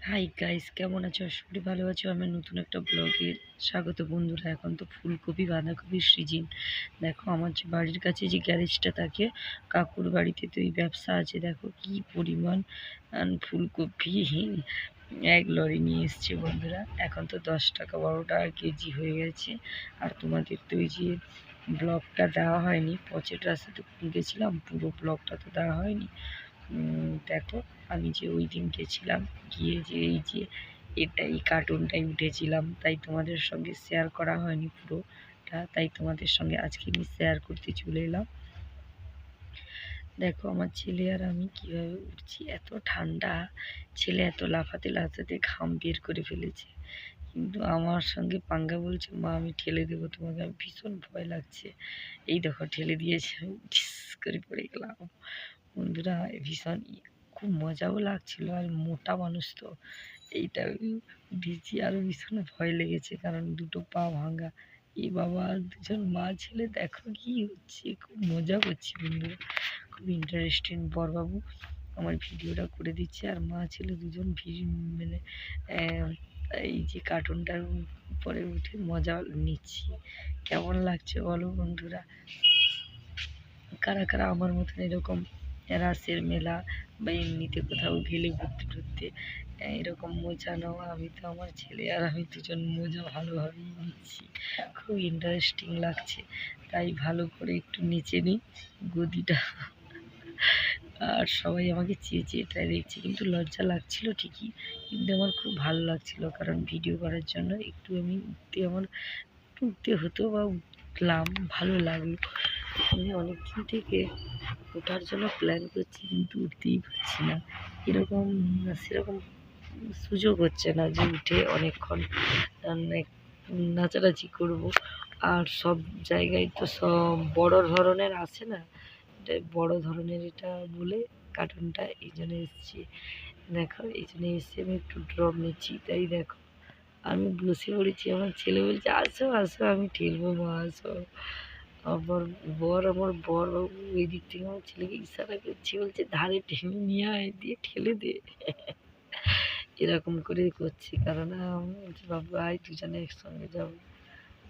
Hi guys কেমন আছো? করি ভালো আছো। আমি নতুন একটা ব্লগে স্বাগত বন্ধুরা। এখন তো ফুলকপি বাঁধাকপির সিজন। দেখো, আমার যে বাড়ির কাছে যে গ্যারেজটা থাকে, কাকুর বাড়িতে তো এই ব্যবসা আছে। দেখো কি পরিমাণ ফুলকপি, এক লরি নিয়ে এসছে বন্ধুরা। এখন তো দশ টাকা বারো টাকা কেজি হয়ে গেছে। আর তোমাদের তো ওই যে ব্লগটা দেওয়া হয়নি পচের রাস্তাতে গেছিলাম পুরো ব্লগটা তো দেওয়া হয়নি। দেখো, আমি যে ওই দিন গেছিলাম গিয়ে যে এই যে এটা, এই কার্টুনটাই উঠেছিলাম, তাই তোমাদের সঙ্গে শেয়ার করা হয়নি পুরোটা, তাই তোমাদের সঙ্গে আজকে আমি শেয়ার করতে চলে এলাম। দেখো, আমার ছেলে আর আমি কীভাবে উঠছি, এত ঠান্ডা, ছেলে এত লাফাতে লাফাতে ঘাম বের করে ফেলেছে। কিন্তু আমার সঙ্গে পাঙ্গা বলছে, মা, আমি ঠেলে দেবো তোমাকে আমি ভীষণ ভয় লাগছে। এই দেখো, ঠেলে দিয়েছে, আমি করে পড়ে গেলাম। বন্ধুরা, ভীষণ খুব মজাও লাগছিল আর মোটা মানুষ তো। এইটা ভিজি আরও ভীষণ ভয় লেগেছে কারণ দুটো পা ভাঙা। এই বাবা, দুজন মা ছেলে, দেখো কি হচ্ছে, খুব মজা করছি বন্ধুরা। খুব ইন্টারেস্টিং বরবাবু আমার ভিডিওটা করে দিচ্ছে আর মা ছেলে দুজন মানে এই যে কার্টুনটার উপরে উঠে মজা নিচ্ছি। কেমন লাগছে বলো বন্ধুরা? কারা কারা আমার মতন এরকম রাসের মেলা বা এমনিতে কোথাও গেলে ঘুরতে টুরতে এরকম মজা নেওয়া আমি তো আমার ছেলে আর আমি দুজন মজা ভালোভাবেই নিচ্ছি। খুব ইন্টারেস্টিং লাগছে। তাই ভালো করে একটু নিচে নিই গদিটা। আর সবাই আমাকে চেয়ে চেয়ে তাই দেখছে। কিন্তু লজ্জা লাগছিল ঠিকই, কিন্তু আমার খুব ভালো লাগছিল। কারণ ভিডিও করার জন্য একটু আমি উঠতে আমার, উঠতে হতো বা উঠলাম, ভালো লাগল। আমি অনেকদিন থেকে ওঠার জন্য প্ল্যান করছি কিন্তু উঠতেই পারছি না। এরকম, সেরকম সুযোগ হচ্ছে না যে উঠে অনেকক্ষণ অনেক নাচানাচি করব। আর সব জায়গায় তো সব বড় ধরনের আসে না? এটা বড় ধরনের এটা বলে কার্টুনটা এই জন্য এসেছি। দেখো, এই জন্য এসে আমি একটু ড্রপ নিচ্ছি। তাই দেখো, আমি বসে পড়েছি। আমার ছেলে বলছে, আসো আসো, আমি ঠেলবো, মা, আসো। আমার বর আমার বর ওই দিক থেকে আমার ছেলেকে ইশারা করছে, বলছে, ধারে টেনে নিয়ে আয়, দিয়ে ঠেলে দে। এরকম করে করছি। কারণ আমি বলছি, বাবু, আয়, দুজনে একসঙ্গে যাব।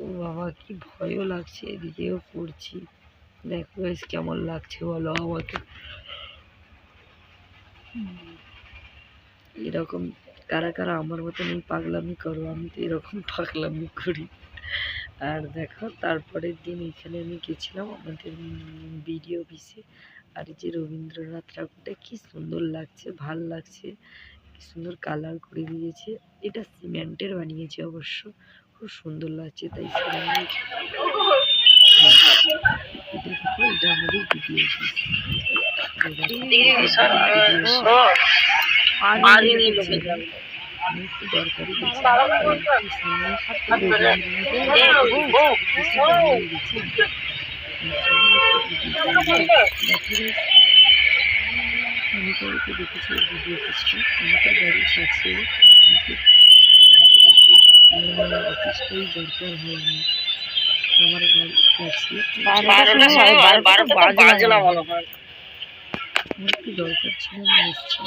ও বাবা, কি ভয়ও লাগছে, এদিকেও পড়ছি। দেখো, বেশ কেমন লাগছে, বলো আমাকে। এরকম, কারা কারা আমার মতন এই পাগলামি করো, আমি তো এরকম পাগলামি করি। আর দেখো তারপরের দিন এখানে আমি গেছিলাম আমাদের বিডি অফিসে। আর এই যে রবীন্দ্রনাথ ঠাকুরটা কি সুন্দর লাগছে ভালো লাগছে কি সুন্দর কালার করে দিয়েছে। এটা সিমেন্টের বানিয়েছে অবশ্য খুব সুন্দর লাগছে তাই সিমেন্ট এটা দেখো আমাদের অফিস। একটু দরকারি আমি কাউকে দেখেছি ভিডিও অফিসটা আমাদের বাড়ির কাছে অফিসটাই দরকার কাছে একটু দরকার ছিল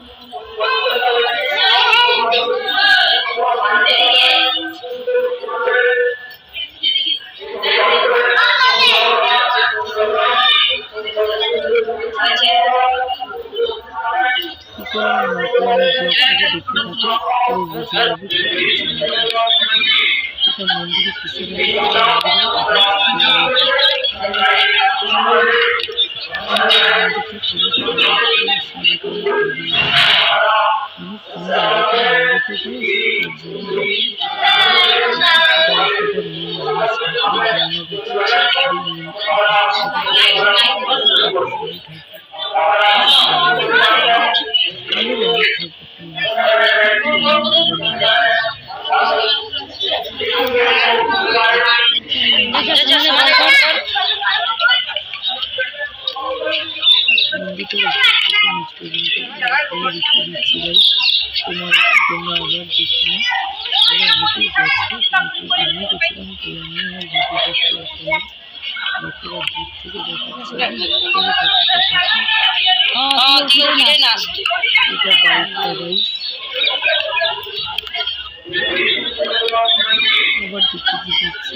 পুরো বুঝে যাবে কি করছি না। এটা মন্দিরে কিসের Thank you. ভিতরে তোমার তোমরা আবার দেখছি না ওরা অনেকেই দূর থেকে দেখাচ্ছে এটা বাইকটা গাইস আবার দিচ্ছে দিচ্ছে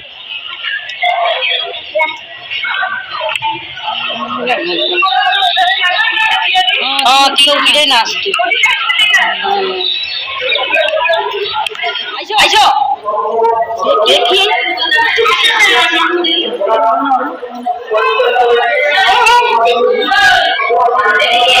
Ah, aqui eu virei nasto. Aí, ó. Aí, ó. Aí, ó. Aí.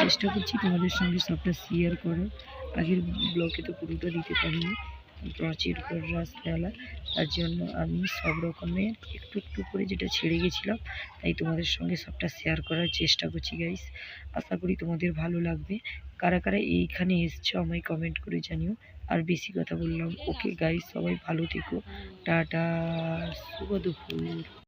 চেষ্টা করছি তোমাদের সঙ্গে সবটা শেয়ার করার। আগের ব্লগে তো পুরোটা দিতে পারিনি। প্রাচীর পর রাসমেলা। তার জন্য আমি সব রকমের একটু একটু করে যেটা ছেড়ে গেছিলাম, তাই তোমাদের সঙ্গে সবটা শেয়ার করার চেষ্টা করছি গাইস আশা করি তোমাদের ভালো লাগবে। কারা কারা এইখানে এসছো আমায় কমেন্ট করে জানিও। আর বেশি কথা বললাম। ওকে গাইস সবাই ভালো থেকো। টাটা, শুভ দুপুর।